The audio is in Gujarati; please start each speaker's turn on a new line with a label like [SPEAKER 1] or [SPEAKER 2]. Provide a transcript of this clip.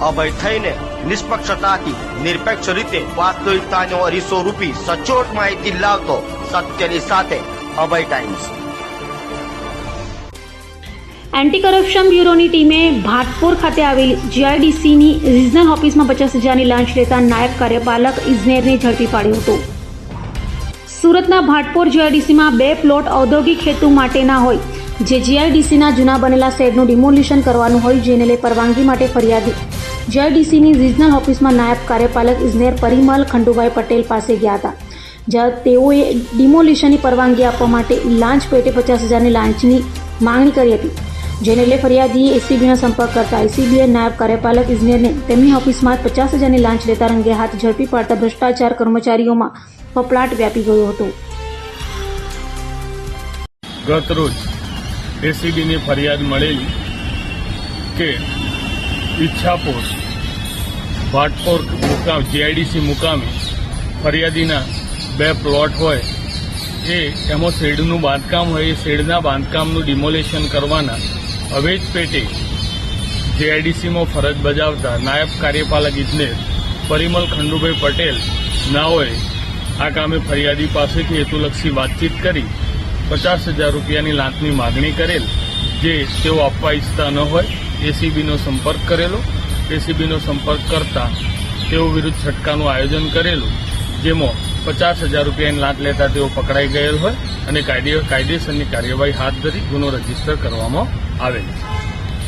[SPEAKER 1] અભય થઈને નિષ્પક્ષતાથી, નિરપેક્ષ રીતે વાસ્તવિકતાનો અરીસો રૂપી સચોટ માહિતી લાવતો સત્યની સાથે અભય ટાઈમ્સ
[SPEAKER 2] એન્ટી કરપ્શન બ્યુરોની ટીમે ભાટપુર ખાતે આવેલી જીઆઈડીસીની રિજનલ ઓફિસમાં પચાસ હજારની લાંચ લેતા નાયબ કાર્યપાલક ઇજનેરને ઝડપી પાડ્યો હતો. સુરતના ભાટપુર જીઆઈડીસીમાં બે પ્લોટ ઔદ્યોગિક હેતુ માટેના હોય, જે જીઆઈડીસીના જૂના બનેલા શેડનું ડિમોલિશન કરવાનું હોય, જેને લઈ પરવાનગી માટે ફરિયાદી જીઆઈડીસીની રિજનલ ઓફિસમાં નાયબ કાર્યપાલક ઇજનેર પરિમલ ખંડુભાઈ પટેલ પાસે ગયા હતા. જ્યાં તેઓએ ડિમોલિશનની પરવાનગી આપવા માટે લાંચ પેટે પચાસ હજારની લાંચની માંગણી કરી હતી. જેને લઈ ફરિયાદીએ એસીબીનો સંપર્ક કરતા એસીબીએ નાયબ કાર્યપાલક ઇજનેરને તેમની ઓફિસમાં પચાસ હજારની લાંચ લેતા રંગે હાથ ઝડપી પાડતા ભ્રષ્ટાચાર કર્મચારીઓમાં પપલાટ વ્યાપી ગયો હતો.
[SPEAKER 3] ગત રોજ એસીબીની ફરિયાદ મળેલી કે ઈચ્છાપોર ભાટપોર મુકામ જીઆઈડીસી મુકામે ફરિયાદીના બે પ્લોટ હોય, એ એમાં શેડનું બાંધકામ હોય, એ શેડના બાંધકામનું ડિમોલેશન કરવાના અવેજ પેટે જીઆઈડીસીમાં ફરજ બજાવતા નાયબ કાર્યપાલક ઇજનેર પરિમલ ખંડુભાઈ પટેલ નાઓએ આ કામે ફરિયાદી પાસેથી હેતુલક્ષી વાતચીત કરી પચાસ હજાર રૂપિયાની લાંચની માગણી કરેલ, જે તેઓ આપવા ઈચ્છતા ન હોય. એસીબીનો સંપર્ક કરેલો. એસીબીનો સંપર્ક કરતા તેઓ વિરુદ્ધ છટકાનું આયોજન કરેલું, જેમાં પચાસ હજાર રૂપિયાની લાંચ લેતા તેઓ પકડાઈ ગયેલ હોય અને કાયદે કાયદેસરની કાર્યવાહી હાથ ધરી ગુનો રજિસ્ટર કરવામાં આવેલ છે.